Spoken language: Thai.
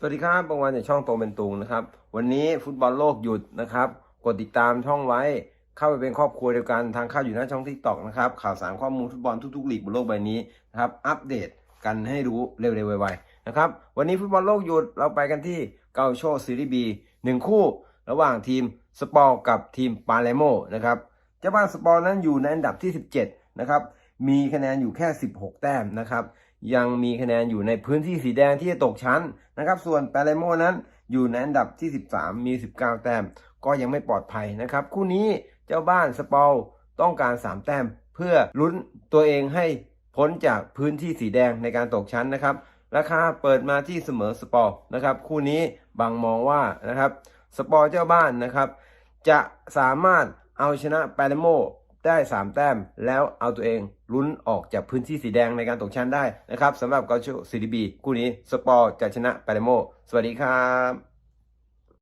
สวัสดีครับบางวันจากช่องโตเป็นตุงนะครับ วันนี้ฟุตบอลโลกหยุดนะครับ กดติดตามช่องไว้ เข้าไปเป็นครอบครัวเดียวกัน ทางเข้าอยู่หน้าช่องทิกตอกนะครับ ข่าวสารข้อมูลฟุตบอลทุกๆลีกบนโลกใบนี้นะครับ อัปเดตกันให้รู้เร็วๆไวๆนะครับ วันนี้ฟุตบอลโลกหยุด เราไปกันที่เกาโชซีรีบีหนึ่งคู่ ระหว่างทีมสปอร์กับทีมปาเลโมนะครับ เจ้าบ้านสปอร์นั้นอยู่ในอันดับที่ 17 นะครับ มีคะแนนอยู่แค่ 16 แต้มนะครับ ยังมีคะแนนอยู่ในพื้นที่สีแดงที่จะตกชั้นนะครับ ส่วนปาเลโมนั้นอยู่ในอันดับที่ 13 มี 19 แต้ม ก็ยังไม่ปลอดภัยนะครับ คู่นี้เจ้าบ้านสปอร์ต้องการ 3 แต้ม เพื่อลุ้นตัวเองให้พ้นจากพื้นที่สีแดงในการตกชั้นนะครับ ราคาเปิดมาที่เสมอสปอร์นะครับ คู่นี้บางมองว่านะครับสปอร์เจ้าบ้านนะครับ จะสามารถเอาชนะปาเลโม ได้3แต้มแล้วเอาตัวเองลุ้นออกจากพื้นที่สีแดงในการตกชั้นได้นะครับสำหรับกอโชซีดีบีคู่นี้สปอร์จะชนะปาเลโมสวัสดีครับ